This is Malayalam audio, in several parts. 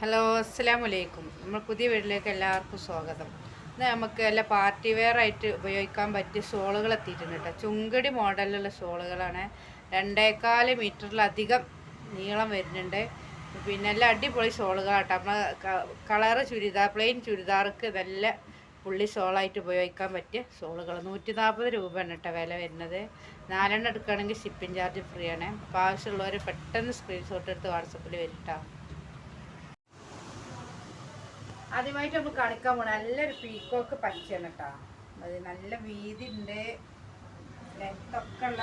ഹലോ അസ്സാം വലൈക്കും നമ്മൾ പുതിയ വീട്ടിലേക്ക് എല്ലാവർക്കും സ്വാഗതം. ഇന്ന് നമുക്ക് എല്ലാ പാർട്ടി വെയർ ആയിട്ട് ഉപയോഗിക്കാൻ പറ്റിയ സോളുകൾ എത്തിയിട്ടുണ്ട് കേട്ടോ. ചുങ്കടി മോഡലിലുള്ള ഷോളുകളാണ് രണ്ടേകാൽ മീറ്ററിലധികം നീളം വരുന്നുണ്ട്. പിന്നെ എല്ലാം അടിപൊളി ഷോളുകളാട്ടോ നമ്മൾ കളറ് ചുരിദാർ പ്ലെയിൻ ചുരിദാർക്ക് നല്ല പുള്ളി ഷോളായിട്ട് ഉപയോഗിക്കാൻ പറ്റിയ ഷോളുകൾ നൂറ്റി നാൽപ്പത് രൂപയാണ് കേട്ടോ വില വരുന്നത്. നാലെണ്ണം എടുക്കുകയാണെങ്കിൽ ഷിപ്പിംഗ് ചാർജ് ഫ്രീ ആണ്. അപ്പോൾ ആവശ്യമുള്ളവർ പെട്ടെന്ന് സ്ക്രീൻഷോട്ട് എടുത്ത് വാട്സപ്പിൽ വരിട്ടാ. ആദ്യമായിട്ട് നമ്മൾ കാണിക്കാൻ പോണ നല്ലൊരു പീക്കോക്ക് പച്ചയാണ് കേട്ടോ. അത് നല്ല വീതി ഉണ്ട് ലെങ്ത്തൊക്കെ ഉള്ള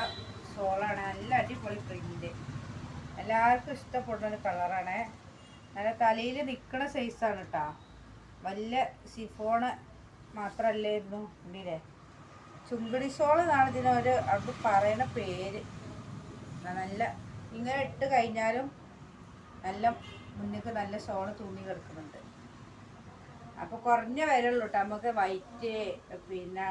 സോളാണ്. നല്ല അടിപൊളി പ്രിന്റ് എല്ലാവർക്കും ഇഷ്ടപ്പെടുന്ന ഒരു കളറാണ് നല്ല തലയിൽ നിൽക്കണ സൈസാണ് കേട്ടോ. വലിയ സിഫോണ് മാത്രമല്ലായിരുന്നു ഉണ്ടില്ലേ ചുങ്കടി സോൾ എന്നാണ് ഇതിനൊരു അത് പറയണ പേര്. നല്ല ഇങ്ങനെ ഇട്ട് കഴിഞ്ഞാലും നല്ല മുന്നിക്ക് നല്ല സോൾ തൂങ്ങി കിടക്കുന്നുണ്ട്. അപ്പോൾ കുറഞ്ഞ വിലയുള്ളൂ കേട്ടോ നമുക്ക് വൈറ്റ് പിന്നെ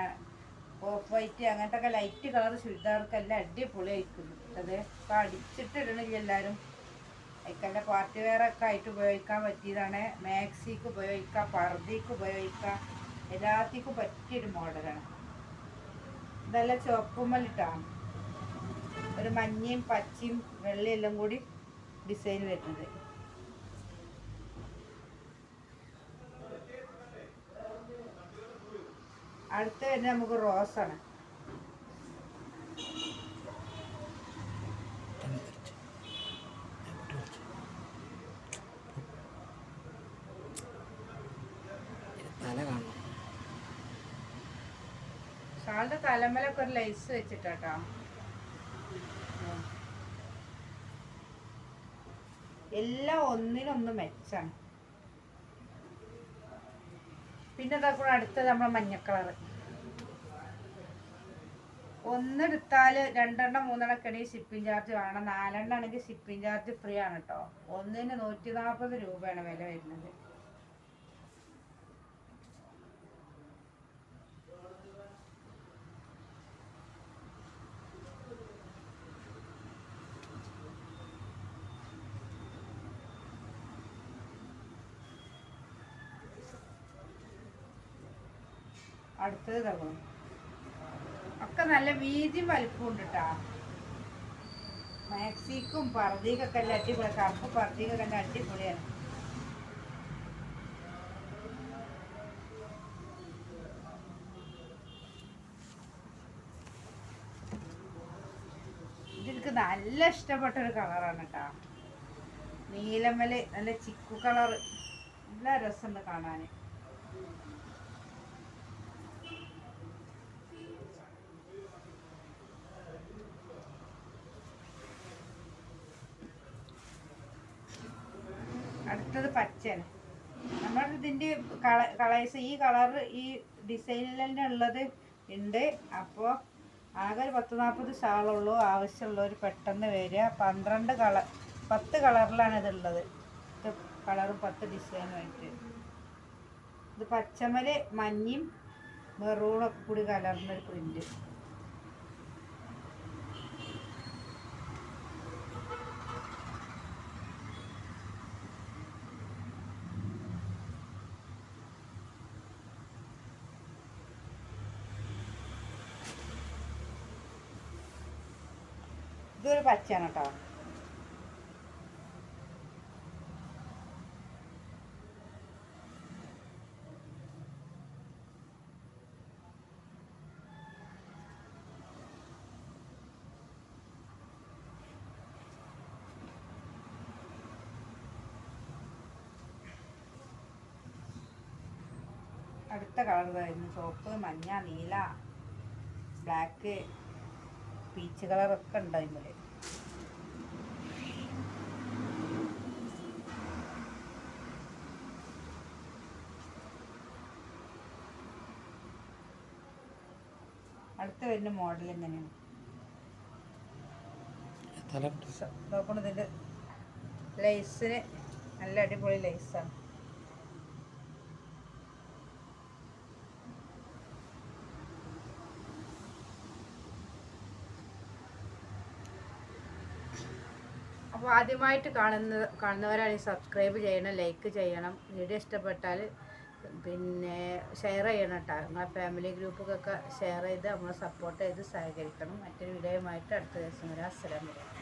ഓഫ് വൈറ്റ് അങ്ങനത്തെ ഒക്കെ ലൈറ്റ് കളർ ചുരിദാർക്കെല്ലാം അടിപൊളിയായിരിക്കും അത് ഇപ്പോൾ അടിച്ചിട്ടിടണില്ല എല്ലാവരും അതിക്കല്ല പാർട്ടി വെയർ ഒക്കെ ആയിട്ട് ഉപയോഗിക്കാൻ പറ്റിയതാണ്. മാക്സിക്ക് ഉപയോഗിക്കാം പർദ്ദയ്ക്ക് ഉപയോഗിക്കാം. എല്ലാത്തിക്കും പറ്റിയൊരു മോഡലാണ്. ഇതല്ല ചുവപ്പുമ്മലിട്ടാണ് ഒരു മഞ്ഞയും പച്ചയും വെള്ളയും കൂടി ഡിസൈൻ വരുന്നത്. അടുത്ത തന്നെ നമുക്ക് റോസാണ് ഷാളിന്റെ തലമലൊക്കെ ഒരു ലൈസ് വെച്ചിട്ടാട്ടോ. എല്ലാം ഒന്നിനൊന്ന് മെച്ചാണ് പിന്നെ ഇതാ കൂടെ അടുത്തത് നമ്മളെ മഞ്ഞ കളറ്. ഒന്നെടുത്താൽ രണ്ടെണ്ണം മൂന്നെണ്ണം ഒക്കെ ഷിപ്പിംഗ് ചാർജ് വേണം. നാലെണ്ണം ആണെങ്കിൽ ഷിപ്പിംഗ് ചാർജ് ഫ്രീ ആണ് കേട്ടോ ഒന്നിന് നൂറ്റി നാൽപ്പത് രൂപയാണ് വില വരുന്നത്. അടുത്തത് തകണം ഒക്കെ നല്ല വീതിയും വലുപ്പം ഉണ്ട് കേട്ടാ മാക്സിക്കും പർദ്ദയ്ക്കൊക്കെ എല്ലാം അടിപൊളി കറുപ്പ് പർദ്ദയ്ക്കൊക്കെ എല്ലാം അടിപൊളിയാണ്. ഇതെനിക്ക് നല്ല ഇഷ്ടപ്പെട്ട ഒരു കളറാണ് കേട്ടാ നീലമല നല്ല ചിക്കു കളർ നല്ല രസമുണ്ട് കാണാൻ അടുത്തത് പച്ചയാണ്. നമ്മൾ ഇതിന്റെ കള കളേഴ്സ് ഈ കളർ ഈ ഡിസൈനിൽ തന്നെ ഉള്ളത് ഉണ്ട്. അപ്പോൾ ആകെ ഒരു പത്ത് നാൽപ്പത് ഷാളുള്ളൂ ആവശ്യമുള്ളവർ പെട്ടെന്ന് വരിക. പന്ത്രണ്ട് കളർ പത്ത് കളറിലാണ് ഇതുള്ളത് ഇത് കളറും പത്ത് ഡിസൈനുമായിട്ട് ഇത് പച്ചമൽ മഞ്ഞയും മെറൂണൊക്കെ കൂടി കലർന്നൊരു പ്രിന്റ്. ഇതൊരു പച്ചയാണ് കേട്ടോ. അടുത്ത കളർ വരുന്നു. ചുവപ്പ് മഞ്ഞ നീല ബ്ലാക്ക് പീച്ച് കളറൊക്കെ ഉണ്ട് അതിൽ അടുത്ത വരുന്ന മോഡൽ എങ്ങനെയാണ്? നോക്കണം ഇതിന്റെ ലൈസിന് നല്ല അടിപൊളി ലൈസാണ് അപ്പോൾ ആദ്യമായിട്ട് കാണുന്ന കാണുന്നവരാണെങ്കിൽ സബ്സ്ക്രൈബ് ചെയ്യണം ലൈക്ക് ചെയ്യണം. വീഡിയോ ഇഷ്ടപ്പെട്ടാൽ പിന്നെ ഷെയർ ചെയ്യണം കേട്ടോ നിങ്ങളെ ഫാമിലി ഗ്രൂപ്പൊക്കെ ഷെയർ ചെയ്ത് നമ്മളെ സപ്പോർട്ട് ചെയ്ത് സഹകരിക്കണം. മറ്റൊരു വീഡിയോയുമായിട്ട് അടുത്ത ദിവസം വരാം. അസ്സലാം അലൈക്കും.